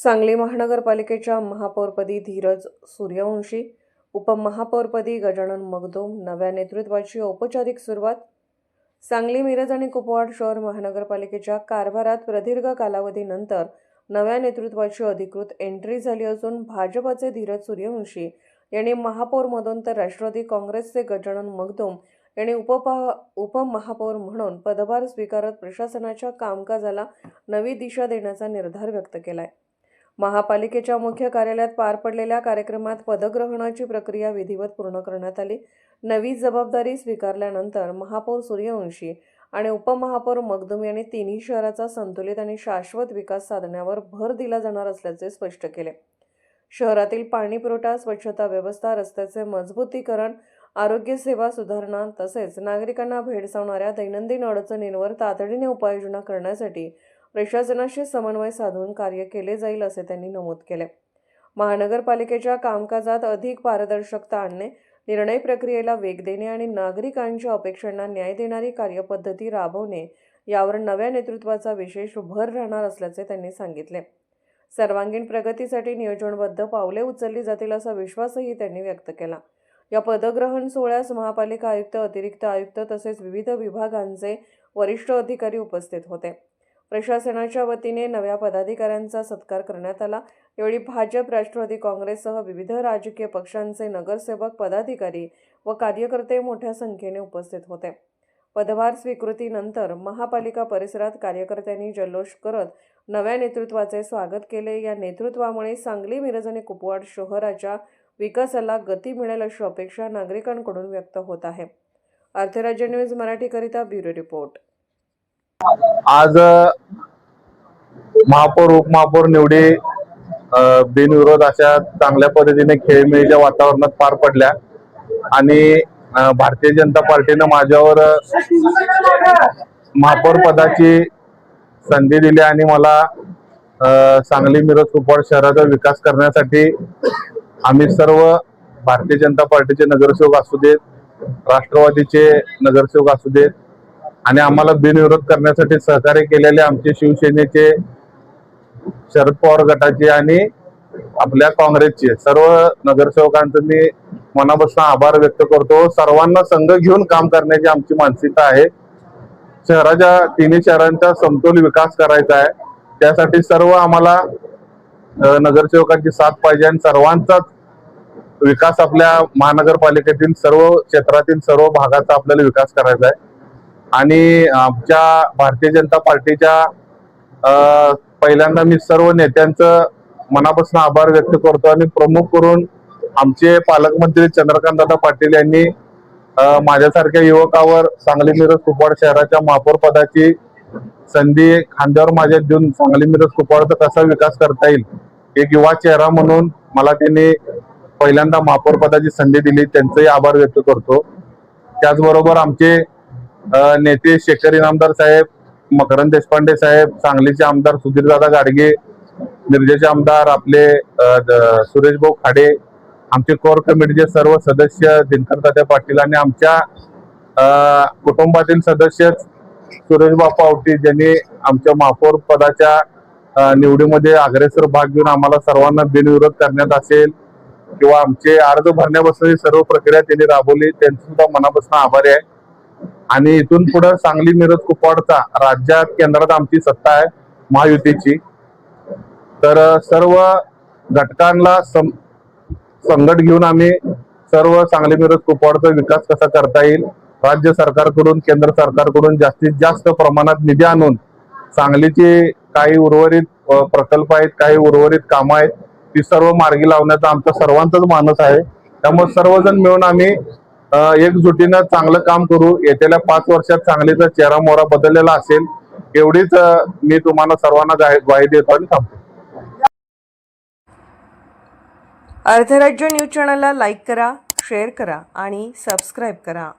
सांगली महानगरपालिकेच्या महापौरपदी धीरज सूर्यवंशी उपमहापौरपदी गजानन मगदूम नव्या नेतृत्वाची औपचारिक सुरुवात. सांगली मिरज आणि कुपवाड शहर महानगरपालिकेच्या कारभारात प्रदीर्घ कालावधीनंतर नव्या नेतृत्वाची अधिकृत एंट्री झाली असून भाजपचे धीरज सूर्यवंशी यांनी महापौरमधून तर राष्ट्रवादी काँग्रेसचे गजानन मगदूम यांनी उपपा उपमहापौर म्हणून पदभार स्वीकारत प्रशासनाच्या कामकाजाला नवी दिशा देण्याचा निर्धार व्यक्त केला आहे महापालिकेच्या मुख्य कार्यालयात पार पडलेल्या कार्यक्रमात पदग्रहणाची प्रक्रिया विधिवत पूर्ण करण्यात आली. नवी जबाबदारी स्वीकारल्यानंतर महापौर सूर्यवंशी आणि उपमहापौर मगदुम यांनी तिन्ही शहराचा संतुलित आणि शाश्वत विकास साधण्यावर भर दिला जाणार असल्याचे स्पष्ट केले. शहरातील पाणी पुरवठा स्वच्छता व्यवस्था रस्त्याचे मजबूतीकरण आरोग्य सेवा सुधारणा तसेच नागरिकांना भेडसावणाऱ्या दैनंदिन अडचणींवर तातडीने उपाययोजना करण्यासाठी प्रशासनाशी समन्वय साधून कार्य केले जाईल असे त्यांनी नमूद केले. महानगरपालिकेच्या कामकाजात अधिक पारदर्शकता आणणे निर्णय प्रक्रियेला वेग देणे आणि नागरिकांच्या अपेक्षांना न्याय देणारी कार्यपद्धती राबवणे यावर नव्या नेतृत्वाचा विशेष भर राहणार असल्याचे त्यांनी सांगितले. सर्वांगीण प्रगतीसाठी नियोजनबद्ध पावले उचलली जातील असा विश्वासही त्यांनी व्यक्त केला. या पदग्रहण सोहळ्यास महापालिका आयुक्त अतिरिक्त आयुक्त तसेच विविध विभागांचे वरिष्ठ अधिकारी उपस्थित होते. प्रशासनाच्या वतीने नव्या पदाधिकाऱ्यांचा सत्कार करण्यात आला. यावेळी भाजप राष्ट्रवादी काँग्रेससह विविध राजकीय पक्षांचे नगरसेवक पदाधिकारी व कार्यकर्ते मोठ्या संख्येने उपस्थित होते. पदभार स्वीकृतीनंतर महापालिका परिसरात कार्यकर्त्यांनी जल्लोष करत नव्या नेतृत्वाचे स्वागत केले. या नेतृत्वामुळे सांगली मिरज आणि कुपवाड शहराच्या विकासाला गती मिळेल अशी अपेक्षा नागरिकांकडून व्यक्त होत आहे. अर्थराज्य न्यूज मराठीकरिता ब्युरो रिपोर्ट. आज महापौर उपमहापौर निवडी बिनविरोध अशा चांगल्या पद्धतीने खेळमेळीच्या वातावरणात पार पडल्या. आणि भारतीय जनता पार्टीनं माझ्यावर महापौर पदाची संधी दिली आणि मला सांगली मिरज कुपवाड शहराचा विकास करण्यासाठी आम्ही सर्व भारतीय जनता पार्टीचे नगरसेवक असू देत राष्ट्रवादीचे नगरसेवक असू देत आणि आम्हाला बिनविरोध करण्यासाठी सहकार्य केलेले आमचे शिवसेनेचे शरद पवार गटाचे आणि आपल्या काँग्रेसचे सर्व नगरसेवकांचं मी मनापासून आभार व्यक्त करतो. सर्वांना संघ घेऊन काम करण्याची आमची मानसिकता आहे. शहराच्या तिन्ही शहरांचा समतोल विकास करायचा आहे. त्यासाठी सर्व आम्हाला नगरसेवकांची साथ पाहिजे आणि सर्वांचाच विकास आपल्या महानगरपालिकेतील सर्व क्षेत्रातील सर्व भागाचा आपल्याला विकास करायचा आहे. आणि आमच्या भारतीय जनता पार्टीच्या पहिल्यांदा मी सर्व नेत्यांचं मनापासून आभार व्यक्त करतो आणि प्रमुख करून आमचे पालकमंत्री चंद्रकांत दादा पाटील यांनी माझ्यासारख्या युवकावर सांगली मिरज कुपवाड शहराच्या महापौर पदाची संधी खांद्यावर माझ्या देऊन सांगली मिरज कुपवाडचा कसा विकास करता येईल एक युवा चेहरा म्हणून मला त्यांनी पहिल्यांदा महापौर पदाची संधी दिली त्यांचंही आभार व्यक्त करतो. त्याचबरोबर आमचे नेते शेखर इनामदार साहेब मकरंद देशपांडे साहेब सांगलीचे आमदार सुधीरदादा गाडगे मिरजेचे आमदार आपले सुरेशभाऊ सुरेश भाऊ खाडे आमचे कोर कमिटीचे सर्व सदस्य दिनकर तात्या पाटील आणि आमच्या कुटुंबातील सदस्य सुरेश बापा आवटी ज्यांनी आमच्या महापौर पदाच्या निवडीमध्ये अग्रेसर भाग घेऊन आम्हाला सर्वांना बिनविरोध करण्यात असेल किंवा आमचे अर्ज भरण्यापासून ही सर्व प्रक्रिया त्यांनी राबवली त्यांचे सुद्धा मनापासून आभारी आहे. आणि इथून पुढे सांगली मिरज कुपवाडचा राज्यात केंद्रात आमची सत्ता आहे महायुतीची. तर सर्व घटकांना सं- संकट घेऊन आम्ही सर्व सांगली मिरज कुपवाडचा विकास कसा करता येईल राज्य सरकारकडून केंद्र सरकारकडून जास्तीत जास्त प्रमाणात निधी आणून सांगलीचे काही उर्वरित प्रकल्प आहेत काही उर्वरित कामं आहेत ती सर्व मार्गी लावण्याचा आमचा सर्वांचाच मानस आहे. त्यामुळे सर्वजण मिळून आम्ही एकजुटीनं चांगलं काम करू. येत्याला पाच वर्षात सांगलीचा चेहरा मोहरा बदललेला असेल एवढीच मी तुम्हाला सर्वांना ग्वाही देतो आणि थांबतो. अर्धराज्य न्यूज चॅनलला लाईक करा शेअर करा आणि सबस्क्राईब करा.